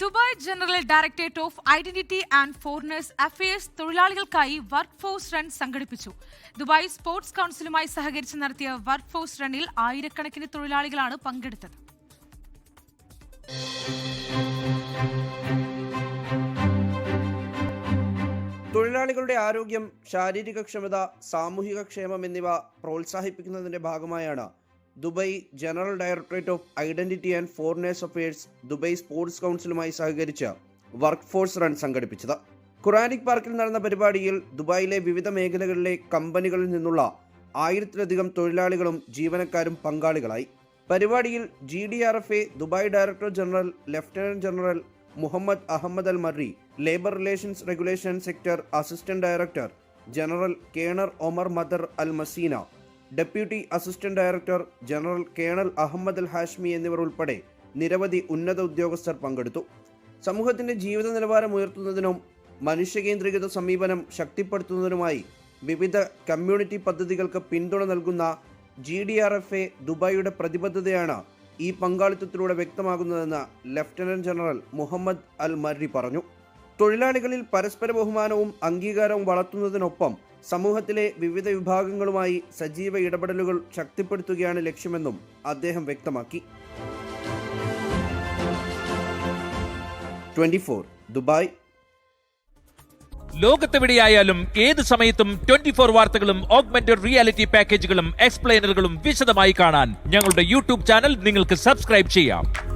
Dubai general directorate of identity and foreigners affairs തൊഴിലാളികൾക്കായി work force run സംഘടിപ്പിച്ചു. Dubai sports കൌൺസിലുമായി സഹകരിച്ച് നടത്തിയ വർക്ക് ഫോഴ്സ് റണ്ണിൽ ആയിരക്കണക്കിന് തൊഴിലാളികളാണ് പങ്കെടുത്തത്. തൊഴിലാളികളുടെ ആരോഗ്യം ശാരീരിക ക്ഷമത സാമൂഹിക ക്ഷേമം എന്നിവ പ്രോത്സാഹിപ്പിക്കുന്നതിന്റെ ഭാഗമായാണ് Dubai general directorate of identity and foreigners affairs Dubai sports കൗൺസിലുമായി സഹകരിച്ച് വർക്ക് ഫോഴ്സ് റൺ സംഘടിപ്പിച്ചത്. ഖുറാനിക് പാർക്കിൽ നടന്ന പരിപാടിയിൽ ദുബായിലെ വിവിധ മേഖലകളിലെ കമ്പനികളിൽ നിന്നുള്ള ആയിരത്തിലധികം തൊഴിലാളികളും ജീവനക്കാരും പങ്കാളികളായി. പരിപാടിയിൽ G D R F A Dubai director general lieutenant general Muhammad Ahmed Al Marri labour relations regulation sector assistant director general colonel Omar Matar Al Mazina deputy assistant director general colonel Ahmed Al Hashmi എന്നിവർ ഉൾപ്പെടെ നിരവധി ഉന്നത ഉദ്യോഗസ്ഥർ പങ്കെടുത്തു. സമൂഹത്തിന്റെ ജീവിത നിലവാരം ഉയർത്തുന്നതിനും മനുഷ്യകേന്ദ്രീകൃത സമീപനം ശക്തിപ്പെടുത്തുന്നതിനുമായി വിവിധ കമ്മ്യൂണിറ്റി പദ്ധതികൾക്ക് പിന്തുണ നൽകുന്ന G D R F A ദുബായിയുടെ പ്രതിബദ്ധതയാണ് ഈ പങ്കാളിത്തത്തിലൂടെ വ്യക്തമാകുന്നതെന്ന് lieutenant general Muhammad Al Marri പറഞ്ഞു. തൊഴിലാളികളിൽ പരസ്പര ബഹുമാനവും അംഗീകാരവും വളർത്തുന്നതിനൊപ്പം സമൂഹത്തിലെ വിവിധ വിഭാഗങ്ങളുമായി സജീവ ഇടപെടലുകൾ ശക്തിപ്പെടുത്തുകയാണ് ലക്ഷ്യമെന്നും അദ്ദേഹം വ്യക്തമാക്കി. Twenty Dubai. ലോകത്തെവിടെയായാലും ഏത് സമയത്തും ട്വന്റി ഫോർ വാർത്തകളും ഓഗ്മെന്റഡ് റിയാലിറ്റി പാക്കേജുകളും എക്സ്പ്ലെയിനറുകളും വിശദമായി കാണാൻ ഞങ്ങളുടെ യൂട്യൂബ് ചാനൽ നിങ്ങൾക്ക് സബ്സ്ക്രൈബ് ചെയ്യാം.